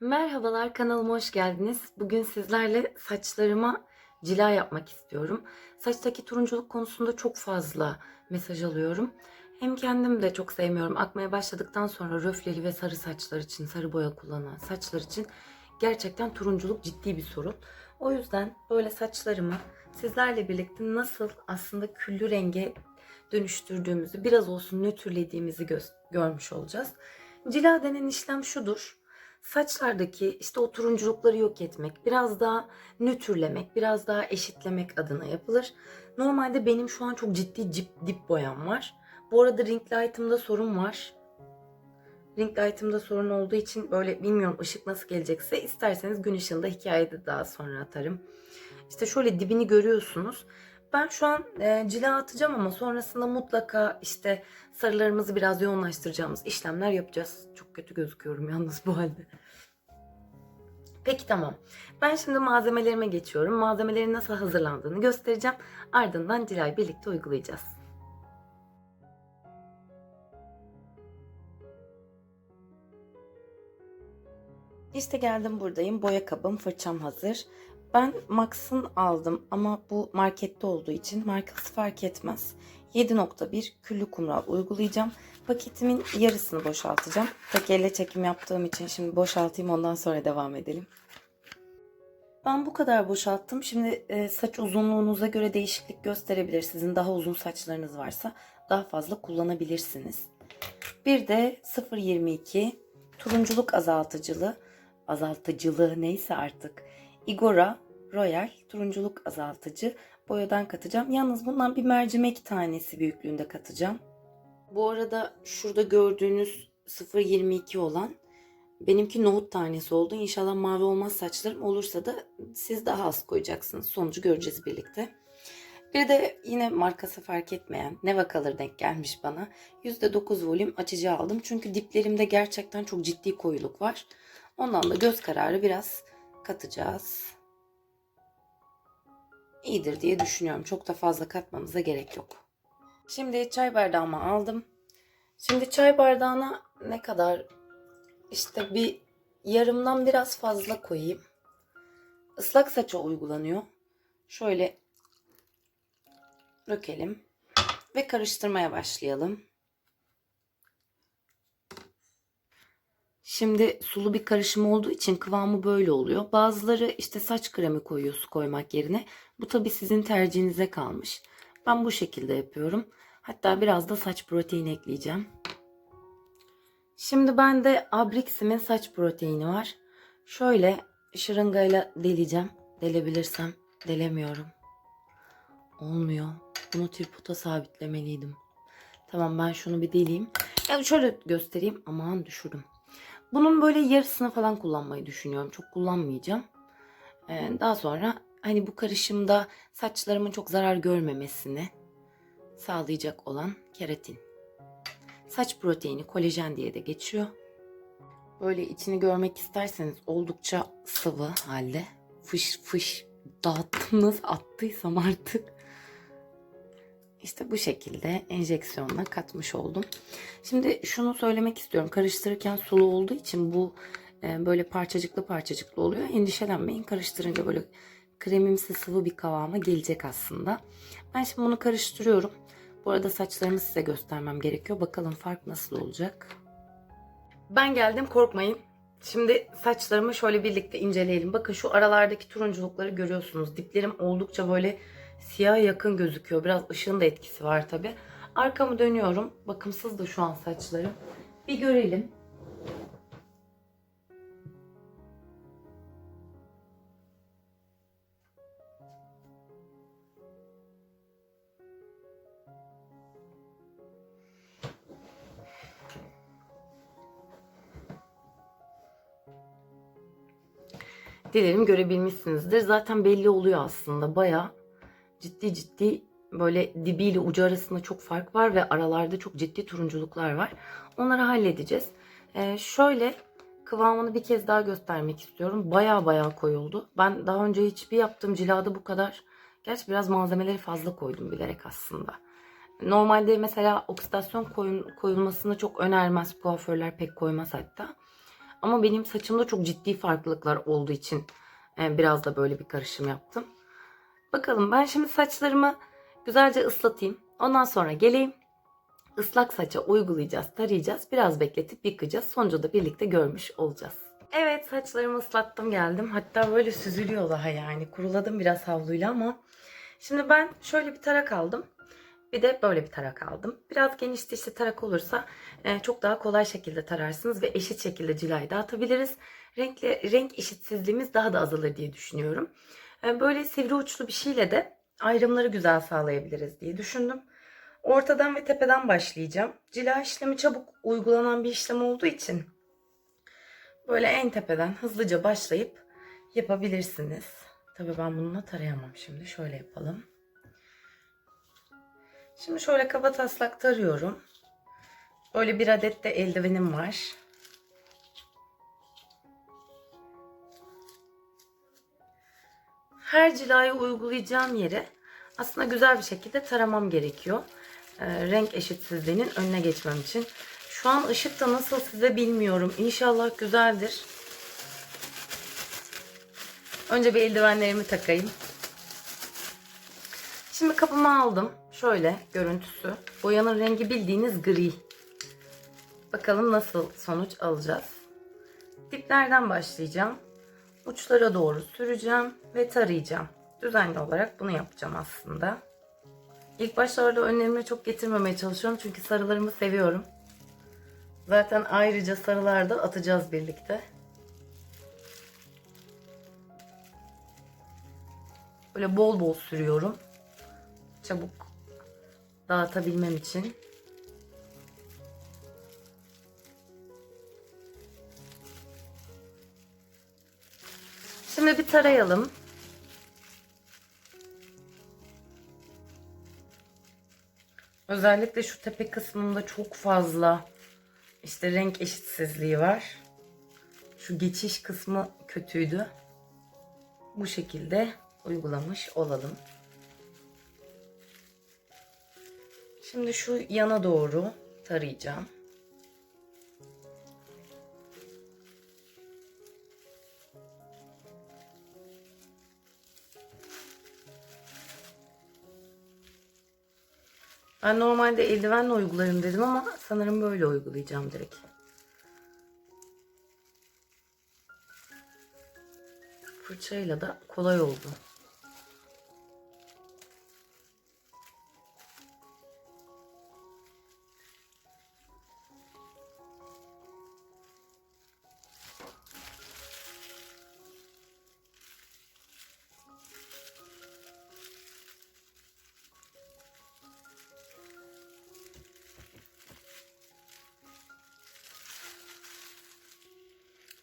Merhabalar kanalıma hoş geldiniz. Bugün sizlerle saçlarıma cila yapmak istiyorum. Saçtaki turunculuk konusunda çok fazla mesaj alıyorum. Hem kendim de çok sevmiyorum. Akmaya başladıktan sonra röfleli ve sarı saçlar için, sarı boya kullanan saçlar için gerçekten turunculuk ciddi bir sorun. O yüzden böyle saçlarımı sizlerle birlikte nasıl aslında küllü renge dönüştürdüğümüzü, biraz olsun nötrlediğimizi gö- görmüş olacağız. Cila denen işlem şudur saçlardaki işte o turunculukları yok etmek, biraz daha nötrlemek, biraz daha eşitlemek adına yapılır. Normalde benim şu an çok ciddi dip, dip boyam var. Bu arada ring light'ımda sorun var. Ring light'ımda sorun olduğu için böyle bilmiyorum ışık nasıl gelecekse isterseniz gün ışığında hikayede daha sonra atarım. İşte şöyle dibini görüyorsunuz. Ben şu an e, cila atacağım ama sonrasında mutlaka işte sarılarımızı biraz yoğunlaştıracağımız işlemler yapacağız. Çok kötü gözüküyorum yalnız bu halde. Peki tamam. Ben şimdi malzemelerime geçiyorum. Malzemelerin nasıl hazırlandığını göstereceğim. Ardından cilayı birlikte uygulayacağız. İşte geldim buradayım. Boya kabım, fırçam hazır. Ben Max'ın aldım ama bu markette olduğu için markası fark etmez. 7.1 küllü kumral uygulayacağım. Paketimin yarısını boşaltacağım. Tek elle çekim yaptığım için şimdi boşaltayım ondan sonra devam edelim. Ben bu kadar boşalttım. Şimdi e, saç uzunluğunuza göre değişiklik gösterebilir. Sizin daha uzun saçlarınız varsa daha fazla kullanabilirsiniz. Bir de 0.22 turunculuk azaltıcılı, azaltıcılığı neyse artık. Igora Royal turunculuk azaltıcı boyadan katacağım. Yalnız bundan bir mercimek tanesi büyüklüğünde katacağım. Bu arada şurada gördüğünüz 0.22 olan benimki nohut tanesi oldu. İnşallah mavi olmaz saçlarım olursa da siz daha az koyacaksınız. Sonucu göreceğiz birlikte. Bir de yine markası fark etmeyen Neva Color denk gelmiş bana. %9 volüm açıcı aldım. Çünkü diplerimde gerçekten çok ciddi koyuluk var. Ondan da göz kararı biraz katacağız. İyidir diye düşünüyorum. Çok da fazla katmamıza gerek yok. Şimdi çay bardağımı aldım. Şimdi çay bardağına ne kadar işte bir yarımdan biraz fazla koyayım. Islak saça uygulanıyor. Şöyle dökelim ve karıştırmaya başlayalım. Şimdi sulu bir karışım olduğu için kıvamı böyle oluyor. Bazıları işte saç kremi koyuyor su koymak yerine. Bu tabi sizin tercihinize kalmış. Ben bu şekilde yapıyorum. Hatta biraz da saç proteini ekleyeceğim. Şimdi bende Abrix'imin saç proteini var. Şöyle şırıngayla deleceğim. Delebilirsem delemiyorum. Olmuyor. Bunu tripoda sabitlemeliydim. Tamam ben şunu bir deleyeyim. Yani şöyle göstereyim. Aman düşürdüm. Bunun böyle yarısını falan kullanmayı düşünüyorum. Çok kullanmayacağım. Ee, daha sonra hani bu karışımda saçlarımın çok zarar görmemesini sağlayacak olan keratin. Saç proteini, kolajen diye de geçiyor. Böyle içini görmek isterseniz oldukça sıvı halde. Fış fış dağıttım nasıl attıysam artık. İşte bu şekilde enjeksiyonla katmış oldum. Şimdi şunu söylemek istiyorum. Karıştırırken sulu olduğu için bu e, böyle parçacıklı parçacıklı oluyor. Endişelenmeyin. Karıştırınca böyle kremimsi sıvı bir kıvama gelecek aslında. Ben şimdi bunu karıştırıyorum. Bu arada saçlarımı size göstermem gerekiyor. Bakalım fark nasıl olacak. Ben geldim korkmayın. Şimdi saçlarımı şöyle birlikte inceleyelim. Bakın şu aralardaki turunculukları görüyorsunuz. Diplerim oldukça böyle siyah yakın gözüküyor. Biraz ışığın da etkisi var tabi. Arkamı dönüyorum. Bakımsız da şu an saçlarım. Bir görelim. Dilerim görebilmişsinizdir. Zaten belli oluyor aslında. Baya ciddi ciddi böyle dibiyle ucu arasında çok fark var ve aralarda çok ciddi turunculuklar var. Onları halledeceğiz. Ee, şöyle kıvamını bir kez daha göstermek istiyorum. Baya baya koyuldu. Ben daha önce hiçbir yaptığım cilada bu kadar gerçi biraz malzemeleri fazla koydum bilerek aslında. Normalde mesela oksidasyon koyun, koyulmasını çok önermez. Kuaförler pek koymaz hatta. Ama benim saçımda çok ciddi farklılıklar olduğu için e, biraz da böyle bir karışım yaptım. Bakalım ben şimdi saçlarımı güzelce ıslatayım. Ondan sonra geleyim. Islak saça uygulayacağız, tarayacağız. Biraz bekletip yıkayacağız. Sonucu da birlikte görmüş olacağız. Evet saçlarımı ıslattım geldim. Hatta böyle süzülüyor daha yani. Kuruladım biraz havluyla ama. Şimdi ben şöyle bir tarak aldım. Bir de böyle bir tarak aldım. Biraz geniş dişli tarak olursa e, çok daha kolay şekilde tararsınız ve eşit şekilde cilayı dağıtabiliriz. Renkli, renk eşitsizliğimiz daha da azalır diye düşünüyorum. Böyle sivri uçlu bir şeyle de ayrımları güzel sağlayabiliriz diye düşündüm. Ortadan ve tepeden başlayacağım. Cila işlemi çabuk uygulanan bir işlem olduğu için böyle en tepeden hızlıca başlayıp yapabilirsiniz. Tabii ben bununla tarayamam şimdi. Şöyle yapalım. Şimdi şöyle kaba taslak tarıyorum. Böyle bir adet de eldivenim var. Her cilayı uygulayacağım yere aslında güzel bir şekilde taramam gerekiyor. Ee, renk eşitsizliğinin önüne geçmem için. Şu an ışıkta nasıl size bilmiyorum. İnşallah güzeldir. Önce bir eldivenlerimi takayım. Şimdi kapımı aldım. Şöyle görüntüsü. Boyanın rengi bildiğiniz gri. Bakalım nasıl sonuç alacağız. Diplerden başlayacağım. Uçlara doğru süreceğim ve tarayacağım. Düzenli olarak bunu yapacağım aslında. İlk başlarda önlerime çok getirmemeye çalışıyorum çünkü sarılarımı seviyorum. Zaten ayrıca sarılarda atacağız birlikte. Böyle bol bol sürüyorum. Çabuk dağıtabilmem için. Şimdi bir tarayalım. Özellikle şu tepe kısmında çok fazla işte renk eşitsizliği var. Şu geçiş kısmı kötüydü. Bu şekilde uygulamış olalım. Şimdi şu yana doğru tarayacağım. Ben normalde eldivenle uygularım dedim ama sanırım böyle uygulayacağım direkt. Fırçayla da kolay oldu.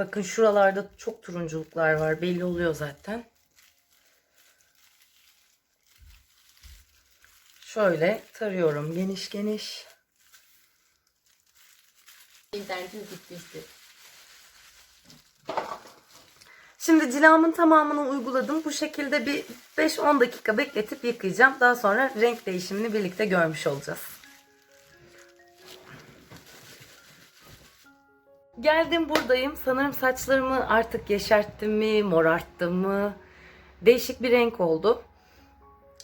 Bakın şuralarda çok turunculuklar var. Belli oluyor zaten. Şöyle tarıyorum geniş geniş. İnternetim gitmişti. Şimdi cilamın tamamını uyguladım. Bu şekilde bir 5-10 dakika bekletip yıkayacağım. Daha sonra renk değişimini birlikte görmüş olacağız. Geldim buradayım. Sanırım saçlarımı artık yeşerttim mi, morarttım mı? Değişik bir renk oldu.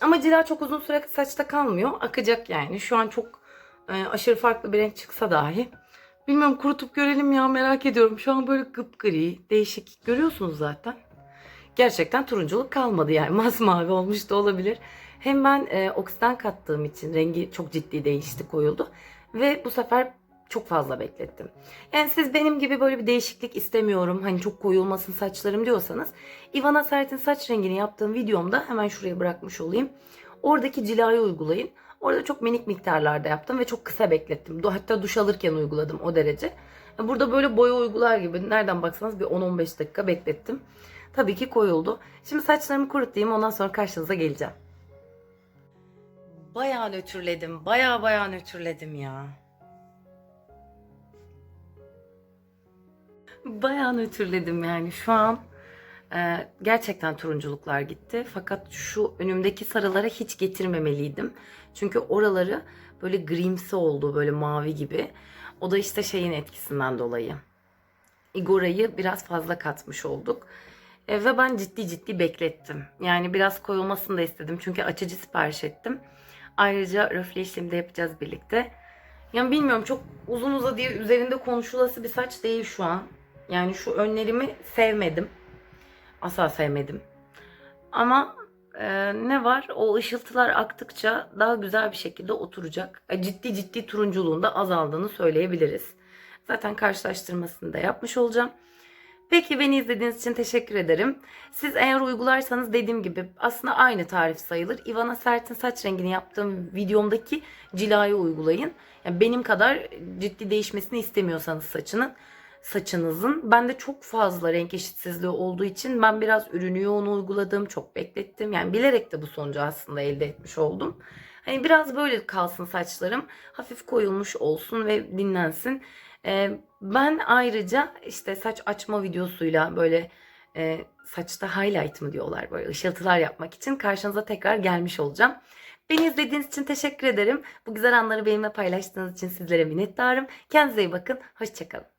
Ama cila çok uzun süre saçta kalmıyor. Akacak yani. Şu an çok e, aşırı farklı bir renk çıksa dahi. Bilmiyorum kurutup görelim ya merak ediyorum. Şu an böyle gri, değişik. Görüyorsunuz zaten. Gerçekten turunculuk kalmadı yani. Masmavi olmuş da olabilir. Hem ben e, oksiden kattığım için rengi çok ciddi değişti, koyuldu. Ve bu sefer çok fazla beklettim. Yani siz benim gibi böyle bir değişiklik istemiyorum. Hani çok koyulmasın saçlarım diyorsanız. Ivana Sert'in saç rengini yaptığım videomda hemen şuraya bırakmış olayım. Oradaki cilayı uygulayın. Orada çok minik miktarlarda yaptım ve çok kısa beklettim. Hatta duş alırken uyguladım o derece. Burada böyle boya uygular gibi nereden baksanız bir 10-15 dakika beklettim. Tabii ki koyuldu. Şimdi saçlarımı kurutayım ondan sonra karşınıza geleceğim. Bayağı nötrledim. Bayağı bayağı nötrledim ya. Bayağı nötrledim yani şu an. e, gerçekten turunculuklar gitti. Fakat şu önümdeki sarılara hiç getirmemeliydim. Çünkü oraları böyle grimsi oldu, böyle mavi gibi. O da işte şeyin etkisinden dolayı. Igora'yı biraz fazla katmış olduk. E, ve ben ciddi ciddi beklettim. Yani biraz koyulmasını da istedim. Çünkü açıcı sipariş ettim. Ayrıca röfle işlemi de yapacağız birlikte. Yani bilmiyorum çok uzun uzadıya üzerinde konuşulası bir saç değil şu an. Yani şu önlerimi sevmedim. Asla sevmedim. Ama e, ne var? O ışıltılar aktıkça daha güzel bir şekilde oturacak. E, ciddi ciddi turunculuğun da azaldığını söyleyebiliriz. Zaten karşılaştırmasını da yapmış olacağım. Peki beni izlediğiniz için teşekkür ederim. Siz eğer uygularsanız dediğim gibi aslında aynı tarif sayılır. Ivana Sert'in saç rengini yaptığım videomdaki cilayı uygulayın. Yani benim kadar ciddi değişmesini istemiyorsanız saçının saçınızın. Ben de çok fazla renk eşitsizliği olduğu için ben biraz ürünü yoğun uyguladım. Çok beklettim. Yani bilerek de bu sonucu aslında elde etmiş oldum. Hani biraz böyle kalsın saçlarım. Hafif koyulmuş olsun ve dinlensin. Ee, ben ayrıca işte saç açma videosuyla böyle e, saçta highlight mı diyorlar böyle ışıltılar yapmak için karşınıza tekrar gelmiş olacağım. Beni izlediğiniz için teşekkür ederim. Bu güzel anları benimle paylaştığınız için sizlere minnettarım. Kendinize iyi bakın. Hoşçakalın.